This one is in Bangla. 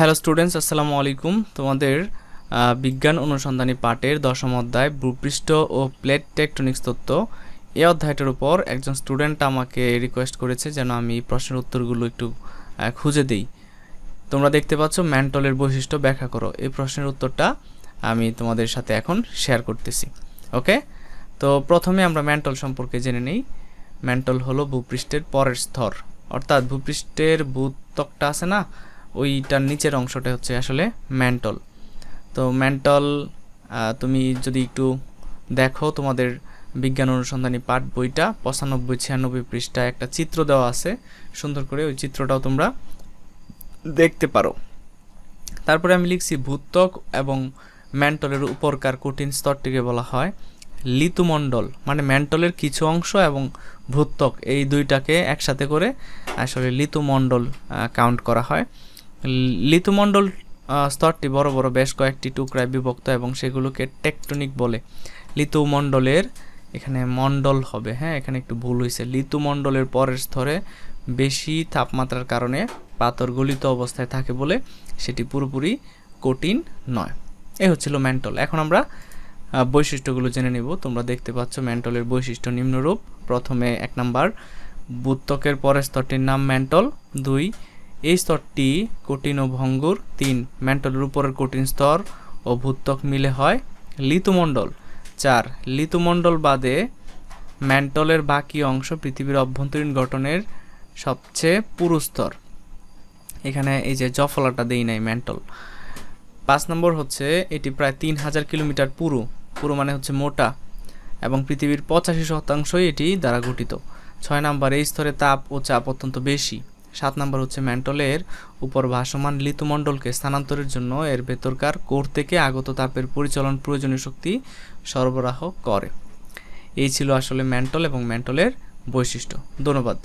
হ্যালো স্টুডেন্টস, আসসালামু আলাইকুম। তোমাদের বিজ্ঞান অনুসন্ধানী পাঠের দশম অধ্যায়, ভূপৃষ্ঠ ও প্লেট টেকটনিক্স তত্ত্ব। এই অধ্যায়টার উপর একজন স্টুডেন্ট আমাকে রিকোয়েস্ট করেছে যেন আমি প্রশ্নের উত্তরগুলো একটু খুঁজে দিই। তোমরা দেখতে পাচ্ছ ম্যান্টলের বৈশিষ্ট্য ব্যাখ্যা করো। এই প্রশ্নের উত্তরটা আমি তোমাদের সাথে এখন শেয়ার করতেছি। ওকে তো প্রথমে আমরা ম্যান্টল সম্পর্কে জেনে নিই। ম্যান্টল হলো ভূপৃষ্ঠের পরের স্তর। অর্থাৎ ভূপৃষ্ঠের ভূত্বকটা আছে না? ওইটার নিচের অংশটা হচ্ছে আসলে ম্যান্টল। তো ম্যান্টল তুমি যদি একটু দেখো তোমাদের বিজ্ঞান অনুসন্ধানী পাঠ বইটা, পঁচানব্বই, ছিয়ানব্বই পৃষ্ঠায় একটা চিত্র দেওয়া আছে। সুন্দর করে ওই চিত্রটাও তোমরা দেখতে পারো। তারপরে আমি লিখছি, ভূত্বক এবং ম্যান্টলের উপরকার কঠিন স্তরটিকে বলা হয় লিতুমণ্ডল। মানে ম্যান্টলের কিছু অংশ এবং ভূত্বক, এই দুইটাকে একসাথে করে আসলে লিতুমণ্ডল কাউন্ট করা হয়। লি- লিতুমণ্ডল স্তরটি বড় বড় বেশ কয়েকটি টুকরায় বিভক্ত এবং সেগুলোকে টেকটনিক বলে। লিতুমণ্ডলের এখানে মণ্ডল হবে হ্যাঁ? এখানে একটু ভুল হয়েছে লিতুমণ্ডলের পরের স্তরে বেশি তাপমাত্রার কারণে পাথর গলিত অবস্থায় থাকে বলে সেটি পুরোপুরি কঠিন নয়। এ হচ্ছিল ম্যান্টল এখন আমরা বৈশিষ্ট্যগুলো জেনে নিব। তোমরা দেখতে পাচ্ছ ম্যান্টলের বৈশিষ্ট্য নিম্নরূপ। প্রথমে এক নাম্বার, বুত্তকের পরের স্তরটির নাম ম্যান্টল দুই এই স্তরটি কঠিন ও ভঙ্গুর তিন ম্যান্টলের উপরের কঠিন স্তর ও ভূত্বক মিলে হয় লিতুমণ্ডল চার লিতুমণ্ডল বাদে ম্যান্টলের বাকি অংশ পৃথিবীর অভ্যন্তরীণ গঠনের সবচেয়ে পুরু স্তর। এখানে এই যে জফলাটা দেই নাই ম্যান্টল পাঁচ নম্বর হচ্ছে এটি প্রায় তিন হাজার কিলোমিটার পুরু। পুরু মানে হচ্ছে মোটা এবং পৃথিবীর পঁচাশি শতাংশই এটি দ্বারা গঠিত। ছয় নম্বর, এই স্তরে তাপ ও চাপ অত্যন্ত বেশি। সাত নম্বর হচ্ছে ম্যান্টলের উপর ভাসমান লিতুমণ্ডলকে স্থানান্তরের জন্য এর ভেতরকার কোর থেকে আগত তাপের পরিচালন প্রয়োজনীয় শক্তি সরবরাহ করে। এই ছিল আসলে ম্যান্টল এবং ম্যান্টলের বৈশিষ্ট্য। ধন্যবাদ।